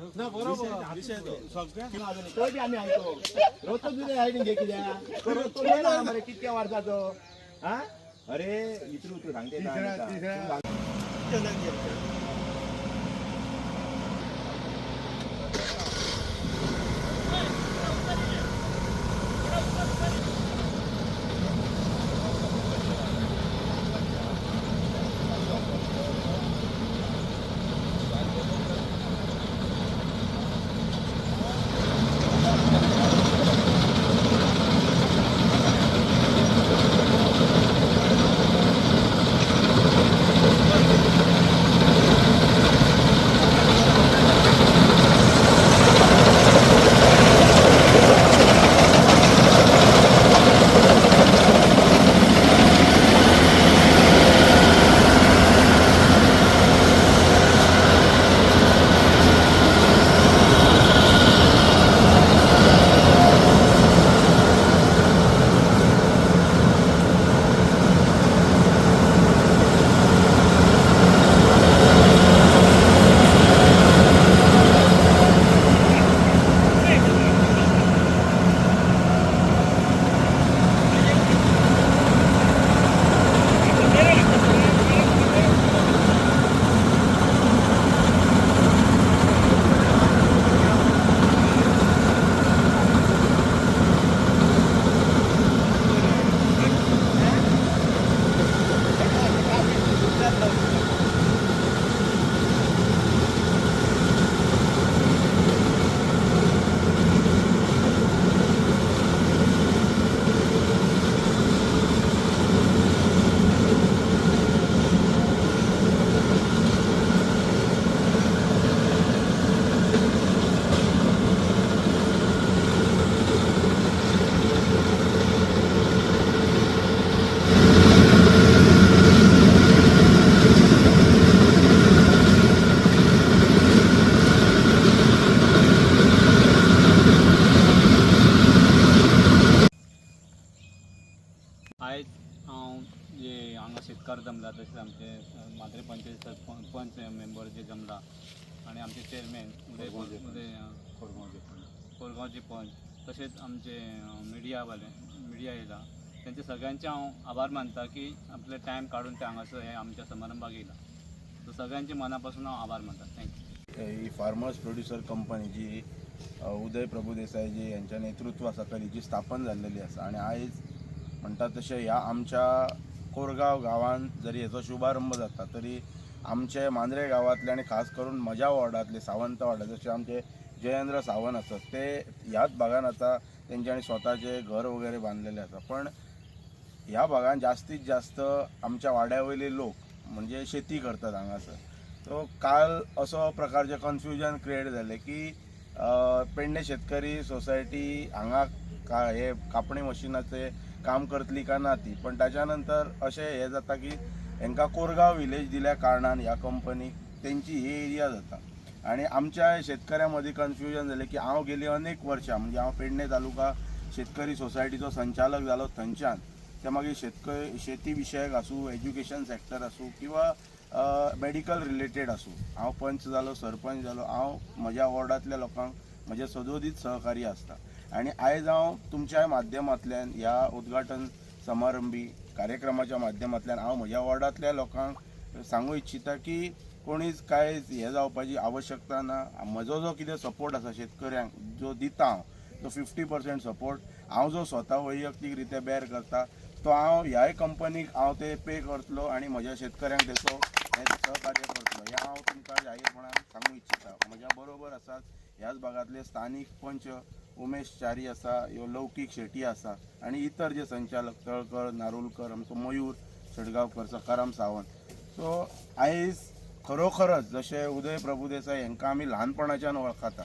ना बरोबर विषय तो सगळ्यांना तो बी आम्ही ऐकतो रोजचं तुझे आहे घे कित्याक तो रोजचो घे ना मरे कितक्या वर्साचो हा अरे इतरू तू सांगते त्यांचे सगळ्यांचे हांव आभार मानता की आपले टायम काढून ते हांगासर हे आमच्या समारंभाक येयला. सो सगळ्यांचे मनापासून हांव आभार मानता. थँक्यू ही फार्मर्स प्रोड्युसर कंपनी जी अ, उदय प्रभुदेसायजी यांच्या नेतृत्वा सकल जी स्थापन जाल्लेली आसा आनी आयज म्हणटा तशें ह्या आमच्या कोरगांव गांवांत जरी हेचो शुभारंभ जाता तरी आमचे मांद्रे गांवांतले आनी खास करून म्हज्या वॉर्डातले सावंत वार्डात जसे आमचे जयेंद्र सावंत आसात ते ह्याच भागात आता तेंच्यांनी स्वतःचे घर वगैरे बांधलेले आसा पण ह्या भागात जास्तीत जास्त आमच्या वाड्या वयले लोक म्हणजे शेती करतात हांगासर सो काल असो प्रकारचे कन्फ्युजन क्रिएट जालें की पेडणे शेतकरी सोसायटी हांगा का हे कापणी मशिनाचे काम करतली का ना ती पण ताच्या नंतर अशें हें जाता की हांकां कोरगांव विलेज दिल्या कारणान ह्या कंपनीक तेंची ही एरिया जाता. आणि आमच्या शेतकऱ्यां मदीं कन्फ्युजन जालें की हांव गेली अनेक वर्सां म्हणजे हांव पेडणे तालुका शेतकरी सोसायटीचो संचालक जालो थंयच्यान ते मागीर शेतकरी शेती विशयक आसूं एज्युकेशन सॅक्टर आसूं किंवा मेडिकल रिलेटेड आसूं हांव पंच जालो सरपंच जालो हांव म्हज्या वॉर्डांतल्या लोकांक म्हजे सदोदीत सहकारी आसता आनी आयज हांव तुमच्या माध्यमांतल्यान ह्या उद्घाटन समारंभी कार्यक्रमाच्या माध्यमांतल्यान हांव म्हज्या वॉर्डांतल्या लोकांक सांगूं इच्छिता की कोणीच कांयच हें जावपाची आवश्यकता ना. म्हजो जो कितें सपोर्ट आसा शेतकऱ्यांक जो दिता हांव तो फिफ्टी पर्सेंट सपोर्ट हांव जो स्वता वैयक्तीक रित्या बॅर करता तो हांव ह्याय कंपनीक हांव ते पे करतलो आनी म्हज्या शेतकऱ्यांक तेचो हें सहकार्य करतलो. हें हांव तुमकां जाहीरपणान सांगूं इच्छिता. म्हज्या बरोबर आसात ह्याच भागातले स्थानीक पंच उमेश च्यारी आसा ह्यो लौकीक शेटी आसा आनी इतर जे संचालक तळकर नारुलकर आमचो मयूर शेडगांवकर सकाराम सावंत. सो आयज खरोखरच जशें उदय प्रभुदेसाय हांकां आमी ल्हानपणाच्यान वळखता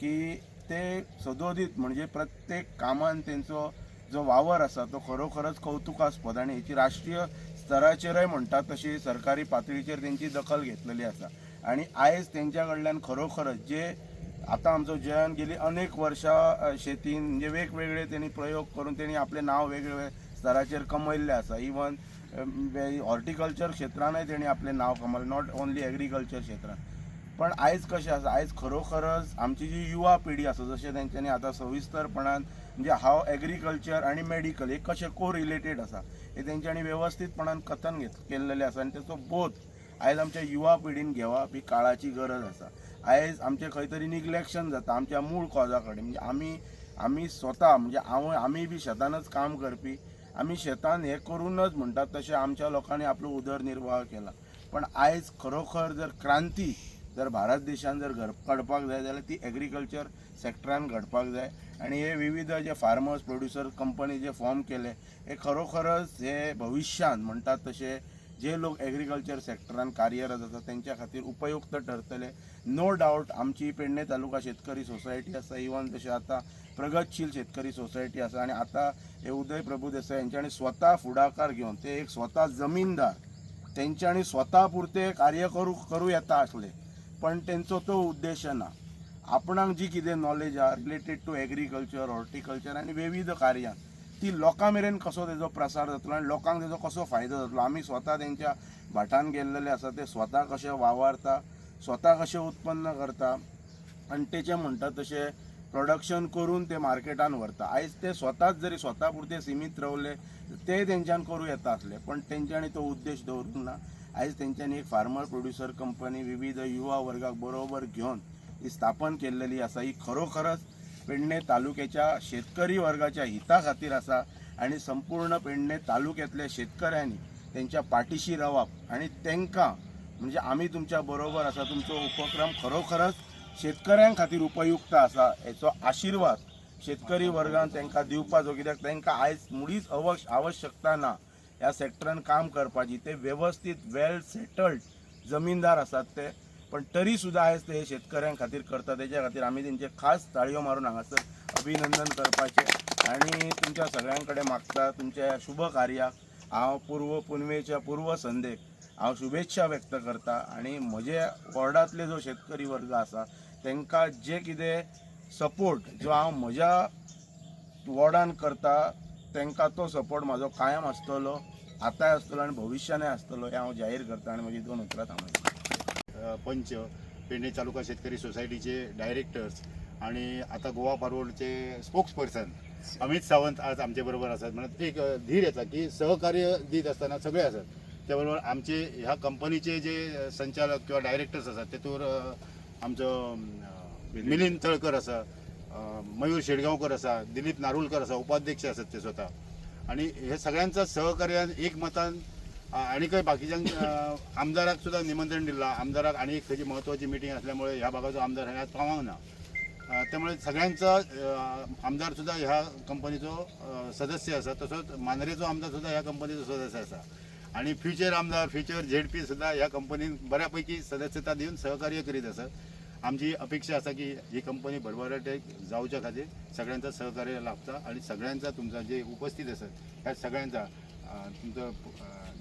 की ते सदोदीत म्हणजे प्रत्येक कामान तेंचो जो वावर आसा तो खरोखरच कौतुकास्पद आणि हेची राष्ट्रीय स्तराचेरय म्हणटात तशी सरकारी पातळीचेर तेंची दखल घेतलेली आसा आणि आयज तेंच्या कडल्यान खरोखरच जे आता आमचो जयन गेली अनेक वर्सां शेतीन म्हणजे वेगवेगळे त्यांनी प्रयोग करून त्यांनी आपले नाव वेगवेगळे स्तराचेर कमयल्ले आसा इवन हॉर्टिकल्चर क्षेत्रानय तेणी आपलें नाव कमयलें नॉट ओन्ली एग्रीकल्चर क्षेत्रान पण आयज कशें आसा आयज खरोखरच आमची जी युवा पिढी आसा जशें तेंच्यांनी आतां सविस्तरपणान म्हणजे हाव एग्रीकल्चर आनी मेडिकल हे कशें को रिलेटेड आसा हे तेंच्यांनी वेवस्थीतपणान कथन घेत केल्लेलें आसा आनी तेचो बोध आयज आमच्या युवा पिढीन घेवप ही काळाची गरज आसा आयज आमचें खंय तरी निग्लेक्शन जाता आमच्या मूळ कॉजा कडेन म्हणजे आमी आमी स्वता म्हणजे हांव आमी बी शेतानच काम करपी. आमी शेतान हें करूनच म्हणटात तशें आमच्या लोकांनी आपलो उदरनिर्वाह केला. पण आयज खरोखर जर क्रांती जर भारत देशान जर घर घडपाक जाय जाल्यार ती एग्रीकल्चर सॅक्टरान घडपाक जाय. आनी हे विविध जे फार्मर्स प्रोड्युसर कंपनी जे फॉर्म केले हे खरोखरच हे भविश्यान म्हणटात तशे जे लोक एग्रीकल्चर सेक्टरान कार्यरत आसा तेंच्या खातीर उपयुक्त ठरतले. नो डावट आमची पेडणे तालुका शेतकरी सोसायटी आसा इवन तशें आतां प्रगतशील शेतकरी सोसायटी आसा आनी आतां हे उदय प्रभू देसाय यांच्यानी स्वता फुडाकार घेवन ते एक स्वता जमीनदार तेंच्यांनी स्वता पुरते कार्य करू करूं येता आसले पण तेंचो तो उद्देश ना आपणाक जी कितें नॉलेज आहा रिलेटेड टू एग्रीकल्चर हॉर्टिकल्चर आनी विविध कार्यां ती लोकां मेरेन कसो तेजो प्रसार जातलो आनी लोकांक तेजो कसो फायदो जातलो? आमी स्वता तेंच्या भाटान गेल्लेले आसा ते स्वता कशें वावरता स्वता कशें उत्पन्न करता आनी तेचें म्हणटा तशें प्रोडक्शन करून ते मार्केटान व्हरता. आयज ते स्वताच जरी स्वता पुरते सिमीत रावले ते तेंच्यान करूं येता आसले पण तेंच्यांनी तो उद्देश दवरूंक ना. आयज तेंच्यांनी एक फार्मर प्रोड्युसर कंपनी विविध युवा वर्गाक बरोबर घेवन ही स्थापन केल्लेली आसा ही खरोखरच पेडणे तालुक्याच्या शेतकरी वर्गाच्या हिता खातीर आसा आणि संपूर्ण पेडणे तालुक्यातल्या शेतकऱ्यांनी त्यांच्या पाठीशी रावप आणि तेंकां म्हणजे आमी तुमच्या बरोबर आसा तुमचो उपक्रम खरोखरच शेतकऱ्यां खातीर उपयुक्त आसा याचो आशिर्वाद शेतकरी वर्गान तांकां दिवपाचो कित्याक तांकां आयज मुळीच अवश आवश्यकता ना ह्या सेक्टरान काम करपाची. ते वेवस्थीत वेल सेटल्ड जमीनदार आसात ते. पण तरी सुद्धा आयज ते हे शेतकऱ्यां खातीर करता तेच्या खातीर आमी तेंचे खास ताळयो मारून हांगासर अभिनंदन करपाचें. आनी तुमच्या सगळ्यां कडेन मागता तुमच्या शुभ कार्याक हांव पूर्व पुनवेच्या पूर्व संदेक हांव शुभेच्छा व्यक्त करता. आनी म्हजे वॉर्डांतले जो शेतकरी वर्ग आसा तेंकां जे कितें सपोर्ट जो हांव म्हज्या वॉर्डान करता तेंकां तो सपोर्ट म्हाजो कायम आसतलो आतांय आसतलो आनी भविश्यानय आसतलो हें हांव जाहीर करता. आनी म्हजी दोन उतरां थांबयता पंच पेडणे तालुका शेतकरी सोसायटीचे डायरेक्टर्स आणि आता गोवा फॉरवर्डचे स्पोक्स पर्सन अमित सावंत आज आमचे बरोबर असतात. म्हणत एक धीर येता की सहकार्य दीत असताना सगळे असतात. त्याबरोबर आमचे ह्या कंपनीचे जे संचालक किंवा डायरेक्टर्स असतात तेतूर आमचो मिलिंद. तळकर आसा अ, मयूर शेडगांवकर आसा दिलीप नारुलकर आसा उपाध्यक्ष असतात ते स्वतः. आणि हे सगळ्यांचा सहकार्यान एकमतान आणि काही बाकीच्या आमदाराक सुद्धा निमंत्रण दिला. आमदाराक आणि एक खंयची महत्वाची मिटींग असल्यामुळे ह्या भागाचो आमदार हांगा आज ना. त्यामुळे सगळ्यांचा आमदार सुद्धा ह्या कंपनीचो सदस्य आसा तसोच मांद्रेचो आमदार सुद्धा ह्या कंपनीचो सदस्य आसा आणि फ्युचर आमदार फ्युचर झेडपी सुद्धा ह्या कंपनीन बऱ्यापैकी सदस्यता दिवन सहकार्य करीत आसात आमची अपेक्षा आसा की ही कंपनी भरभराटेक जावच्या खातीर सगळ्यांचा सहकार्य लाभता आणि सगळ्यांचा तुमचा जे उपस्थित असत ह्या सगळ्यांचा तुमचं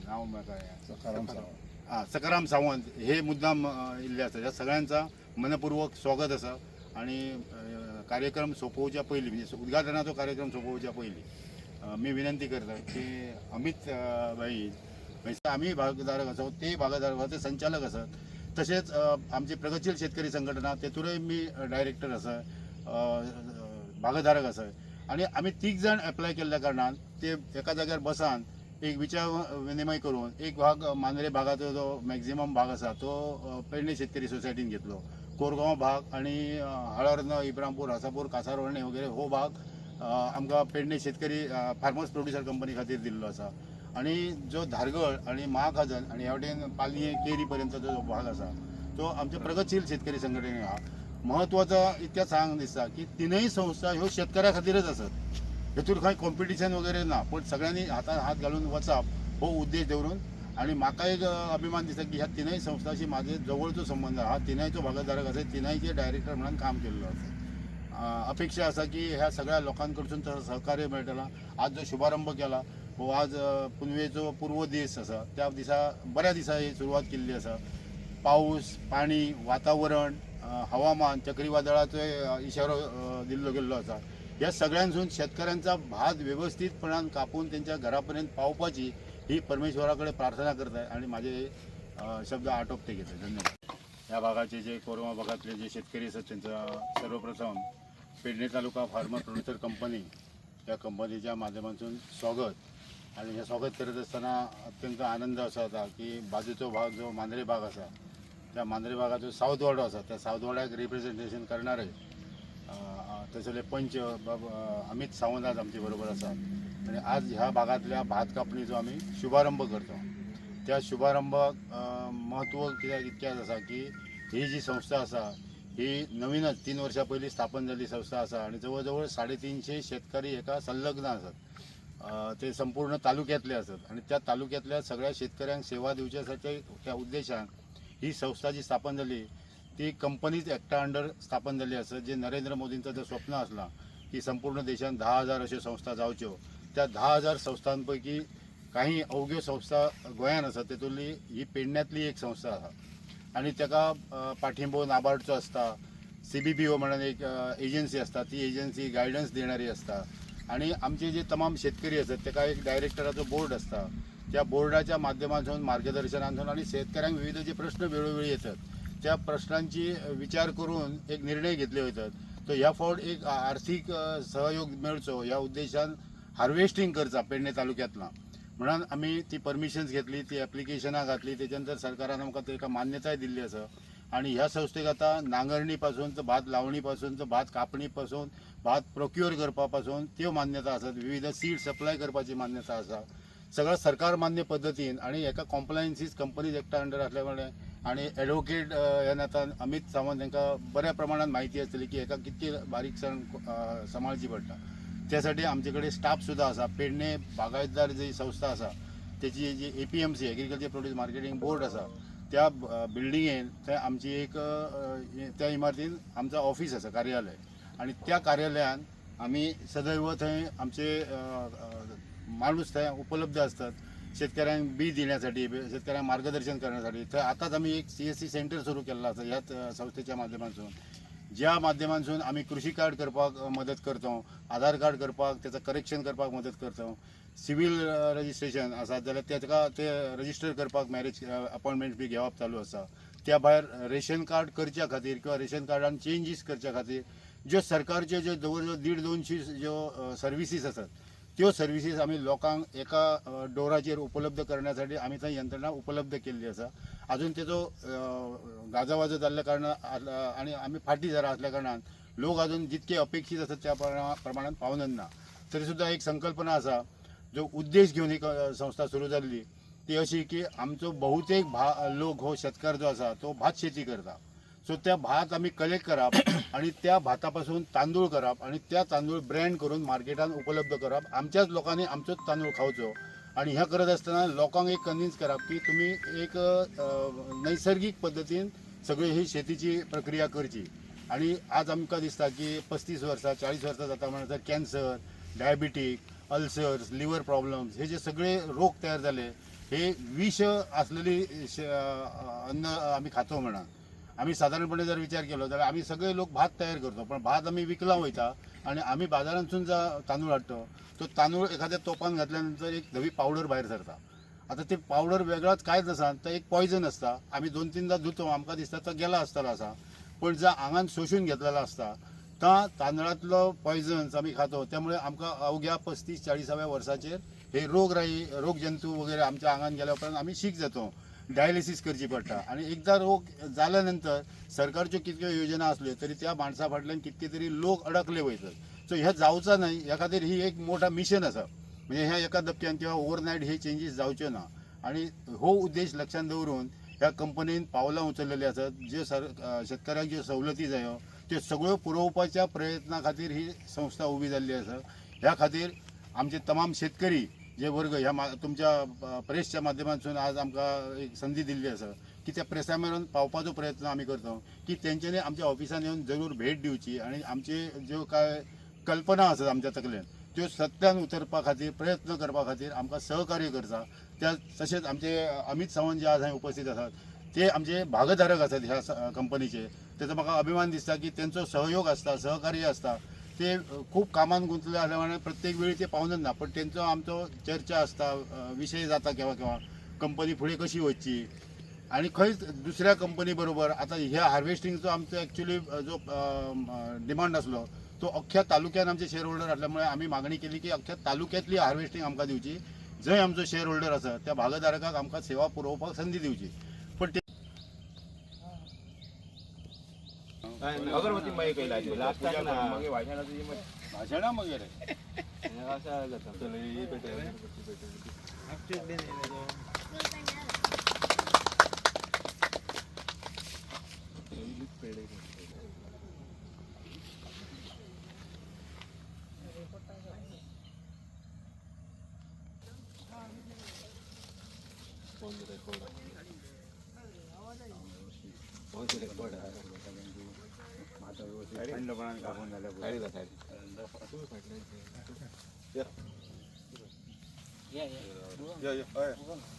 नाव म्हाका सकाराम सावंत. हा सकाराम सावंत. हे मुद्दाम अ, इल्ले आसा ह्या सगळ्यांचा मनपूर्वक स्वागत आसा आणि अ, कार्यक्रम सोंपोवच्या पयलीं म्हणजे उद्घाटनाचो कार्यक्रम सोंपोवच्या पयलीं मी विनंती करता की अमित अ, भाई म्हणजे आम्ही भागधारक आसा ते भागधारक ते संचालक आसात तसेच अ, आमची प्रगतशील शेतकरी संघटना तेतूरय मी डायरेक्टर आसा अ, भागधारक आसा आणि आम्ही तीग जाण एप्लाय केल्ल्या कारणान ते एका जाग्यार बसान एक विचार विनिमय करून एक भाग मांद्रे भागाचो जो मॅक्झिमम भाग आसा तो पेडणे शेतकरी सोसायटीन घेतलो. कोरगांव भाग आणि हळर्न इब्रामपूर हासापूर कासारवळणे वगैरे हो भाग आमकां पेडणे शेतकरी फार्मर्स प्रोड्युसर कंपनी खातीर दिल्लो आसा आणि जो धारगळ आणि महाखाजन आणि ह्या वटेन पालये केरी पर्यंतचो जो भाग आसा तो आमच्या प्रगतशील शेतकरी संघटने आहा महत्त्वाचा इतक्या सांग दिसता की तिनूय संस्था ह्यो शेतकऱ्या खातीरच आसात हेतून खंय कॉम्पिटिशन वगैरे ना. पण सगळ्यांनी हातान हात घालून वचप हो उद्देश दवरून आणि म्हाका एक अभिमान दिसता की ह्या तिनय संस्थांशी माझे जवळचो संबंध हा तिनयचो भागधारक आसा तिनयचे डायरेक्टर म्हणून काम केल्लो आसा अपेक्षा असा की ह्या सगळ्या लोकांकडसून तसं सहकार्य मेळटलां आज जो शुभारंभ केला हो आज अं, पुनवेचो पूर्व दीस आसा त्या दिसा बऱ्या दिसा ही सुरवात केल्ली आसा पाऊस पाणी वातावरण हवामान चक्रीवादळाचो इशारो दिल्लो गेल्लो आसा ह्या सगळ्यांसून शेतकऱ्यांचा भात व्यवस्थितपणान कापून त्यांच्या घरापर्यंत पावपाची ही परमेश्वराकडे प्रार्थना करताय आणि माझे शब्द आटोपते घेते धन्यवाद. या भागाचे जे कोरोना भागातले जे शेतकरी असतात त्यांचं सर्वप्रथम Pedne taluka farmer producer company या कंपनीच्या माध्यमातून स्वागत. आणि हे स्वागत करत असताना अत्यंत आनंद असा होता की बाजूचो भाग जो मांद्रे भाग असा त्या मांद्रे भागाचो साऊथ वाडो असा त्या साऊथ वाड्याक रिप्रेझेंटेशन करणारे तसले पंच बाबा अमित सावंत आज आमचे बरोबर असतात. आणि आज ह्या भागातल्या भात कापणीचो आम्ही शुभारंभ करतो. त्या शुभारंभाक अं, महत्त्व कित्याक इतक्याच आसा की ही जी संस्था आसा ही नवीनच तीन वर्सां पयलीं स्थापन झाली संस्था आसा आणि जवळ साडे तीनशे शेतकरी एका संलग्न आसात ते संपूर्ण तालुक्यातले असतात आणि त्या तालुक्यातल्या सगळ्या शेतकऱ्यांक सेवा दिवच्यासाठी त्या उद्देशान ही संस्था जी स्थापन झाली ती कंपनीच एकट्या अंडर स्थापन झाली असत जे नरेंद्र मोदींचं जर स्वप्न असला की संपूर्ण देशात दहा हजार अश्यो संस्था जावच्यो त्या दहा हजार संस्थांपैकी काही अवघ्यो संस्था गोंयांत आसा तेतुली ही पेडण्यातली एक संस्था आसा आणि ताका पाठिंबो नाबार्डचो असता सी बी पी ओ म्हणून एक एजन्सी असता ती एजन्सी गायडन्स देणारी असता. आणि आमचे जे तमाम शेतकरी असतात त्याका एक डायरेक्टराचो बोर्ड असता. त्या बोर्डाच्या माध्यमातून मार्गदर्शनातून आणि शेतकऱ्यांक विविध जे प्रश्न वेळोवेळी येतात त्या प्रश्नांची विचार करून एक निर्णय घेतले वतात तर ह्या फावट एक आर्थिक सहयोग मेळचो ह्या उद्देशान हार्वेस्टिंग करचा पेडणे तालुक्यातला. म्हणून आम्ही ती परमिशन्स घेतली ती ॲप्लिकेशनां घातली. त्याच्यानंतर सरकारान आमकां तेका मान्यताय दिल्ली आसा आणि ह्या संस्थेक आता नांगरणी पासून तर भात लावणी पासून तर भात कापणी पासून भात प्रोक्युअर करपा पासून त्यो मान्यता आसात विविध सीड सप्लाय करपाची मान्यता आसा सगळं सरकार मान्य पद्दतीन आणि एका कॉम्प्लायन्सीस कंपनीज एकटा अंडर असल्या आणि एडवोकेट यांना आता अमित सावंत हांकां बऱ्या प्रमाणात माहिती आसतली की एका कितकी बारीकसाण अ, सांबाळची पडटा त्यासाठी आमचे कडेन स्टाफ सुद्धा आसा पेडणे बागायतदार जी संस्था आसा त्याची जी A P M C agriculture produce marketing board आसा त्या बिल्डिंगेन थंय आमची एक त्या इमारतीन आमचा ऑफिस आसा कार्यालय. आणि त्या कार्यालयान आम्ही सदैव थंय आमचे माणूस थंय उपलब्ध असतात. शेतकऱ्यांक बी देण्यासाठी शेतकऱ्यांक मार्गदर्शन करण्यासाठी. थंय आताच आम्ही एक सी एस सी सेंटर सुरू केल्लो आसा ह्याच संस्थेच्या माध्यमातून. ज्या माध्यमातून आम्ही कृषी कार्ड करपाक मदत करतो आधार कार्ड करपाक त्याचं करेक्शन करपाक मदत करतो सिव्हिल रजिस्ट्रेशन आसा जाल्यार तेका ते रजिस्टर करपाक मॅरेज अपॉइंटमेंट बी घेवप चालू आसा त्या भायर रेशन कार्ड करच्या खातीर किंवा रेशन कार्डान चेंजीस करच्या खातीर ज्यो सरकारच्यो ज्यो जवळ जवळ दीड दोनशी ज्यो सर्विसीस आसात त्यो सर्विसीस आमी लोकांक एका डोराचेर उपलब्ध करण्यासाठी आमी थंय यंत्रणा उपलब्ध केल्ली आसा अजून तेजो गाजावाजो जाल्ल्या कारणान आनी आमी फाटी जरा असल्या कारणान लोक अजून जितके अपेक्षीत आसात त्या प्रमा- प्रमाणात पावनच ना. तरी सुद्धा एक संकल्पना आसा जो उद्देश घेवन ही संस्था सुरू जाल्ली ती अशी की आमचो बहुतेक भा लोक हो शेतकार जो आसा तो भात शेती करता. सो त्या भात आम्ही कलेक्ट करप आणि त्या भातापासून तांदूळ करप आणि त्या तांदूळ ब्रँड करून मार्केटात उपलब्ध करप आमच्याच लोकांनी आमचोच तांदूळ खावचो आणि ह्या करत असताना लोकांक एक कन्विन्स करप की तुम्ही एक नैसर्गिक पद्धतीन सगळी ही शेतीची प्रक्रिया करची. आणि आज आमकां दिसता की पस्तीस वर्सां चाळीस वर्सां जाता म्हणटा cancer diabetic ulcers liver problems हे जे सगळे रोग तयार झाले हे विष असलेली अन्न आम्ही खातो म्हणा. आम्ही साधारणपणे जर विचार केलो जाल्यार आम्ही सगळे लोक भात तयार करतो पण भात आम्ही विकला वयता आणि आम्ही बाजारांतसून जा तांदूळ हाडतो तो तांदूळ एखाद्या तोपान घातल्यानंतर एक धवी पावडर भायर सरता. आता ते पावडर वेगळाच कांयच नसा तो एक पॉयझन असता. आम्ही दोन तीनदा धुतो आमकां दिसता तो गेला आसतलो आसा पण जो आंगान सोशून घेतलेला असता ता तांदळातलो पॉयझन्स आम्ही खातो. त्यामुळे आमकां अवघ्या पस्तीस चाळीसाव्या वर्साचेर हे रोगराई रोगजंतू वगैरे आमच्या आंगान गेल्या उपरांत आम्ही शीक जातो. डायलिसीस करची पडटा आणि एकदा रोग जाल्या नंतर सरकारच्यो कितक्यो योजना असल्यो तरी त्या माणसा फाटल्यान कितके तरी लोक अडकले वयतात सो हे जावचा नाही ह्या खातीर ही एक मोठा मिशन आसा म्हणजे ह्या एका दपक्यान किंवा ओवरनायट हे चेंजीस जावच्यो ना. आणि हो उद्देश लक्षात दवरून ह्या कंपनीन पावलां उचललेली आसात ज्यो सर शेतकऱ्यांक ज्यो सवलती जायो त्यो सगळ्यो पुरोवपाच्या प्रयत्ना खातीर ही संस्था उभी जाल्ली आसा ह्या खातीर आमचे तमाम शेतकरी जे वर्ग ह्या मा तुमच्या प्रेसच्या माध्यमातून आज आमकां एक संधी दिल्ली आसा की त्या प्रेसा मेळून पावपाचो प्रयत्न आमी करता की तेंच्यांनी आमच्या ऑफिसान येवन जरूर भेट दिवची आणि आमचे ज्यो काय कल्पना आसात आमच्या तकलेन त्यो सत्यान उतरपा खातीर प्रयत्न करपा खातीर आमकां सहकार्य करता. त्या तशेंच आमचे अमित सावंत जे आज हांगा उपस्थित आसात ते आमचे भागधारक आसात ह्या कंपनीचे. तेचो म्हाका अभिमान दिसता की तेंचो सहयोग आसता सहकार्य आसता. ते खूप खूब कामान गुंतले असल्यामुळे प्रत्येक वेळी ते पावनच ना. पण तेंचो आमचो चर्चा आसता विषय विशय जाता केव्हा केव्हा. कंपनी फुडें कशी वचची आणि खंयच दुसऱ्या कंपनी बरोबर आता ह्या हार्वेस्टिंगचो आमचो ॲक्च्युली जो डिमांड आसलो तो अख्ख्या तालुक्यान आमचे शेअर होल्डर असल्यामुळे आम्ही मागणी केली की अख्ख्या तालुक्यातली हार्वेस्टिंग आमकां दिवची. जंय आमचो शेअर होल्डर आसा त्या भागधारकाक आमकां सेवा पुरोवपाक संदी दिवची. અગરબત્તી માં કઈ લાવી લાસ્ટ ટાઈમ ના મગે વાછા નથી મગે વાછા ના મગે રે આશા લતા તો લઈ બેટે અક્ષર દે ને જો પેડે ફોન રેકોર્ડ ફોન રેકોર્ડ मागीर भाशणां मागीर या, या. या, या, हय.